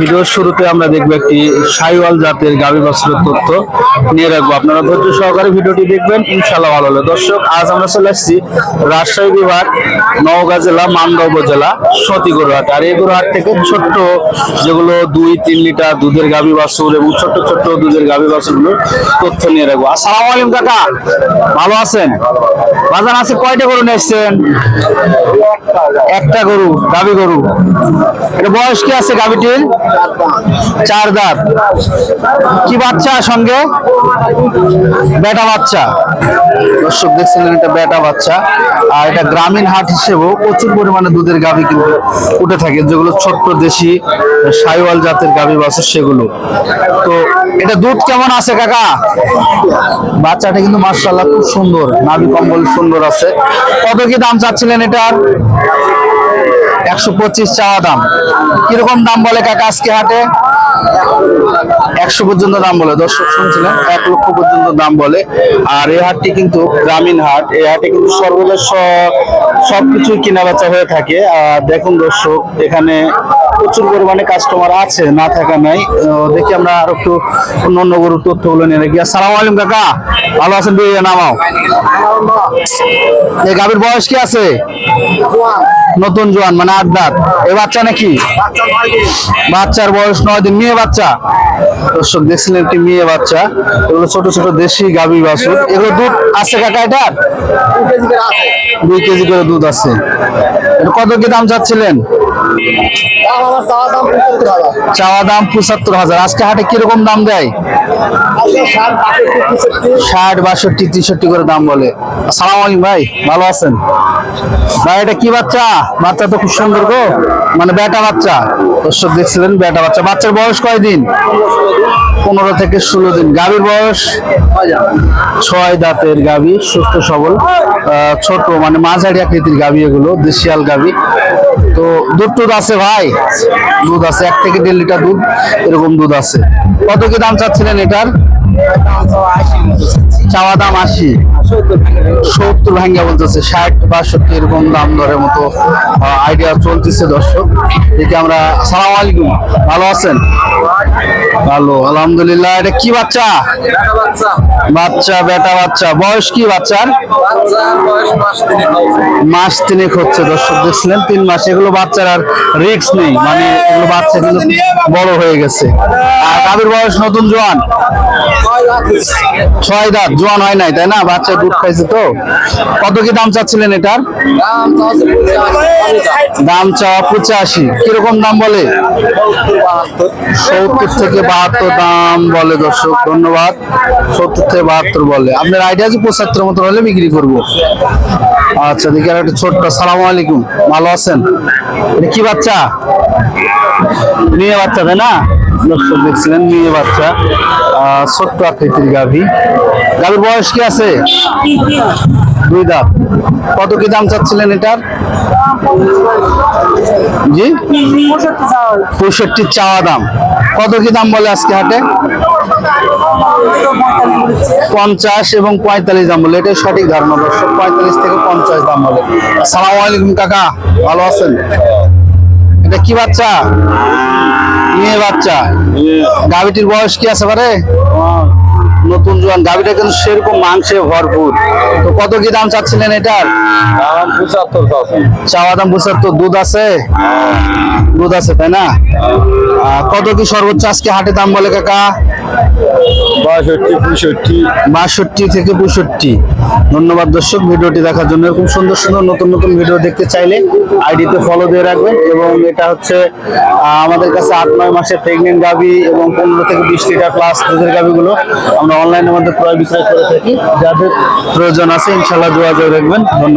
ভিডিওর শুরুতে আমরা দেখব একটি জাতের তথ্য নিয়ে রাখব। আপনারা সহকারে ভিডিওটি দেখবেন ভালো হলো দর্শক, আজ আমরা চলে আসছি রাজশাহী বিভাগ, নওগাঁ জেলা আর থেকে ছোট্ট যেগুলো দুই, তিন লিটার দুধের গাভী বাছুর এবং ছোট্ট ছোট্ট দুধের গাভী বাছুরগুলোর তথ্য নিয়ে রাখব। আসসালামু কাকা, ভালো আছেন? বাজার আছে কয়টা গরু নিয়ে একটা গরু, গাভী গরু। এটা বয়স কি আছে গাভীটির? চার দাঁত। কি বাচ্চা সঙ্গে? বেটা বাচ্চা। দর্শক দেখছেন এটা বেটা বাচ্চা। আর এটা গ্রামীণ হাট হিসেবেও প্রচুর পরিমাণে দুধের গাভী কিন্তু উঠে থাকে। যেগুলো ছোট্ট দেশি সাইওয়াল জাতের গাভী বাছুর সেগুলো। তো এটা দুধ কেমন আছে কাকা? বাচ্চাটা কিন্তু মার্শাল্লাহ খুব সুন্দর। নাভি কম্বল সুন্দর আছে। কত কি দাম চাচ্ছিলেন এটার? একশো পঁচিশ চাওয়া দাম। কীরকম দাম বলে কাকা আজকে হাটে? একশো পর্যন্ত দাম বলে, দর্শক শুনছিলেন, এক লক্ষ পর্যন্ত দাম বলে। আর এই হাটটি কিন্তু গ্রামীণ হাট, এই হাটে কিন্তু সর্বদা স- সবকিছুই কেনা বেচা হয়ে থাকে। আর দেখুন দর্শক, এখানে প্রচুর পরিমাণে কাস্টমার আছে, না থাকা নাই। দেখি আমরা আর একটু অন্য অন্য গরুর তথ্যগুলো নিয়ে রাখি। আসসালামু আলাইকুম কাকা, ভালো আছেন নামাও। এই গাভীর বয়স কি আছে? নতুন জোয়ান মানে আট দাঁত। এই বাচ্চা নাকি? বাচ্চার বয়স নয় দিন, মেয়ে বাচ্চা? দর্শক দেখছিলেন একটি মেয়ে বাচ্চা, এগুলো ছোট ছোট দেশি গাভী বাছুর। এগুলো দুধ আছে কাকা এটার? দুই কেজি করে দুধ আছে। কত কি দাম চাচ্ছিলেন? চাওয়া দাম পঁচাত্তর হাজার। আজকে হাটে কীরকম দাম দেয়? ষাট বাষট্টি তেষট্টি। করে দাম বলে। আসসালামু আলাইকুম ভাই ভালো আছেন? ভাই এটা কি বাচ্চা? বাচ্চা তো খুব সুন্দর গো। মানে বেটা বাচ্চা। দর্শক দেখছিলেন বেটা বাচ্চা। বাচ্চার বয়স কয়দিন পনেরো থেকে ষোলো দিন। গাভীর বয়স? ছয় দাঁতের গাভী সুস্থ সবল। ছোট মানে মাঝারি আকৃতির গাভী এগুলো দেশিয়াল গাভী। তো দুধ টুধ আছে ভাই? দুধ আছে, এক থেকে দেড় লিটার দুধ, এরকম দুধ আছে। কত কি দাম চাচ্ছিলেন এটার? চাওয়া দাম আশি। সত্তর ভাঙ্গা বলতেছে, ষাট, বাষট্টি, এরকম দাম দরের মতো আইডিয়া চলতেছে দর্শক। দেখি আমরা সালাম আলাইকুম। ভালো আছেন? ভালো, আলহামদুলিল্লাহ। এটা কি বাচ্চা? বাচ্চা, বেটা বাচ্চা। বয়স কি বাচ্চার? মাস তিনেক হচ্ছে দর্শক, দেখছিলেন? তিন মাস। এগুলো বাচ্চার আর রিক্স নেই। মানে এগুলো বাচ্চা কিন্তু বড় হয়ে গেছে। আর গাভীর বয়স? নতুন জোয়ান? ছয় দাঁত, জোয়ান হয় নাই, তাই না? বাচ্চা দুধ খাইছে তো। কত কি দাম চাচ্ছিলেন এটার? দাম চাওয়া পঁচাশি। কীরকম দাম বলে? সত্তর থেকে বাহাত্তর দাম বলে, দর্শক, ধন্যবাদ। সত্তর থেকে বাহাত্তর বলে। আপনার আইডিয়া আছে পঁচাত্তর মতো হলে বিক্রি করব? আচ্ছা দেখি আর একটা ছোট্ট সালাম আলাইকুম। ভালো আছেন? কি বাচ্চা? মেয়ে বাচ্চা, তাই না? দর্শক দেখছিলেন, মেয়ে বাচ্চা ছোট্ট আকৃতির গাভী। গাভীর বয়স কি আছে? দুই দাঁত। কত কি দাম চাচ্ছিলেন এটার? জি? পঁয়ষট্টি চাওয়া দাম। কত কি দাম বলে আজকে হাটে? পঞ্চাশ এবং পঁয়তাল্লিশ দাম বলে। এটাই সঠিক ধারণা, দর্শক। পঁয়তাল্লিশ থেকে পঞ্চাশ দাম বলে। সালাম আলাইকুম, কাকা। ভালো আছেন? এটা কি বাচ্চা? মেয়ে বাচ্চা। গাভিটির বয়স কি আছে পারে? নতুন জোয়ান গাভিটা কিন্তু সেরকম মাংসে ভরপুর। তো কত কি দাম চাচ্ছিলেন এটার? চাওয়া দাম পঁচাত্তর দুধ আছে? দুধ আছে তাই না? কত কি সর্বোচ্চ আজকে হাটে দাম বলে কাকা? থেকে পঁয়ষট্টি। ধন্যবাদ দর্শক, ভিডিওটি দেখার জন্য এরকম সুন্দর সুন্দর নতুন নতুন ভিডিও দেখতে চাইলে আইডিতে ফলো দিয়ে রাখবেন এবং এটা হচ্ছে আমাদের কাছে আট, নয় মাসের প্রেগনেন্ট গাভি এবং পনেরো থেকে বিশ লিটার প্লাস দুধের গাভিগুলো আমরা অনলাইনের মধ্যে ক্রয় বিক্রয় করে থাকি। যাদের প্রয়োজন আছে ইনশাল্লাহ যোগাযোগ রাখবেন। ধন্যবাদ।